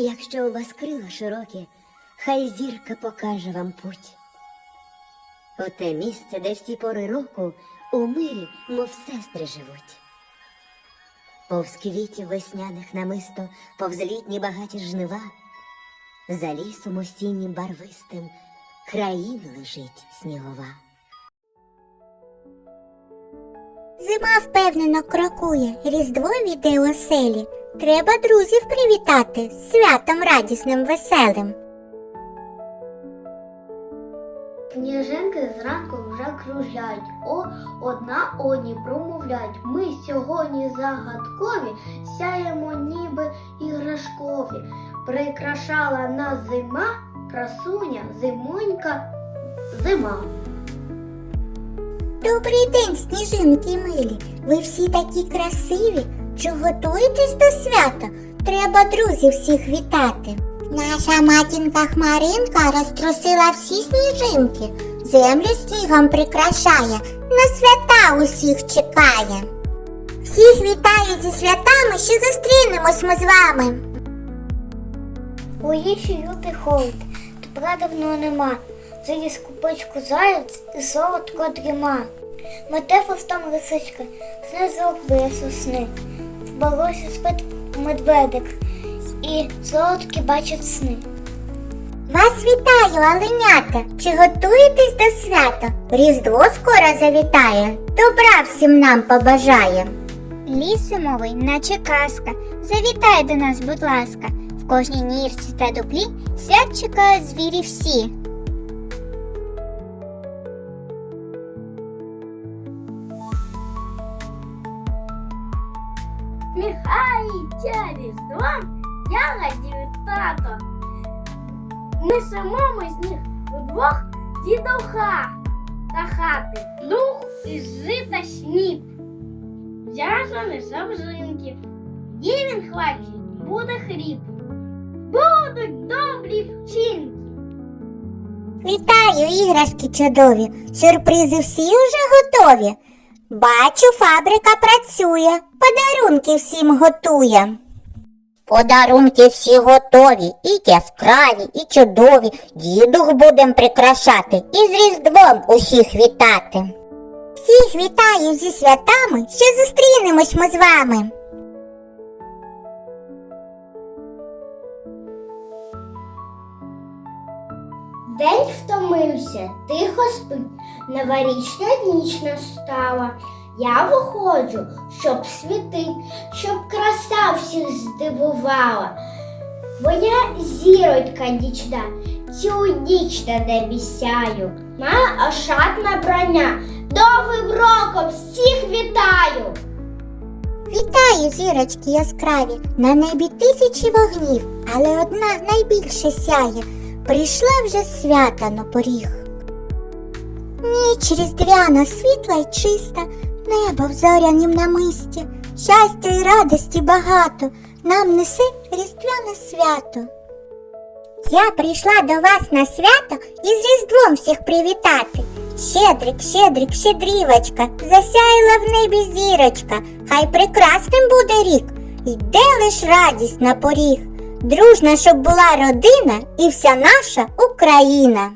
Якщо у вас крила широкі, хай зірка покаже вам путь. У те місце, де всі пори року у мирі, мов сестри живуть. Повз квітів весняних намисто, повз літні багаті жнива, за лісом осіннім барвистим країн лежить снігова. Зима впевнено крокує, різдво війде оселі. Треба друзів привітати святом радісним веселим. Сніжинки зранку вже кружляють, о, одна одній промовляють. Ми сьогодні загадкові, сяємо ніби іграшкові. Прикрашала нас зима, красуня, зимонька, зима. Добрий день, сніжинки милі. Ви всі такі красиві. Чи готуєтесь до свята? Треба друзів всіх вітати. Наша матінка Хмаринка розтрусила всі сніжинки, землю снігом прикрашає, на свята усіх чекає. Всіх вітаю зі святами, що зустрінемось ми з вами. У лісі лютий холод, тепла давно нема. Заліз купичку заяць і солодко дріма. Мете хвостом лисичка, знизу окбиє сосни. В болосі спить медведик і солодкі бачить сни. Вас вітаю, оленята! Чи готуєтесь до свята? Різдво скоро завітає, добра всім нам побажає. Ліс зимовий, наче казка. Завітай до нас, будь ласка. В кожній нірці та дуплі свят чекають звірі всі. Міхаїтя різдвом, я радію тато. Ми самому з них удвох дідуха та хати, плуг і жита сніп. В'яжані завжинки. Є він хвачить, буде хліб. Будуть добрі вчинки. Вітаю, іграшки чудові. Сюрпризи всі уже готові. Бачу, фабрика працює, подарунки всім готує. Подарунки всі готові, і яскраві, і чудові. Дідух будем прикрашати і з Різдвом усіх вітати. Всіх вітаю зі святами, що зустрінемось ми з вами. День втомився, тихо спить, новорічна ніч настала. Я виходжу, щоб світить, щоб краса всіх здивувала. Бо я зіронька нічна, цю ніч на небі сяю. Маю ошатне броня, довгим роком всіх вітаю. Вітаю, зірочки яскраві, на небі тисячі вогнів, але одна найбільше сяє. Прийшла вже свята на поріг. Ніч різдвяна, світла й чиста, небо в зорянім намисті, щастя й радості багато, нам несе різдвяне свято. Я прийшла до вас на свято і з Різдвом всіх привітати. Щедрик, щедрик, щедрівочка, засяяла в небі зірочка, хай прекрасним буде рік, йде лиш радість на поріг. Дружна, щоб була родина і вся наша Україна.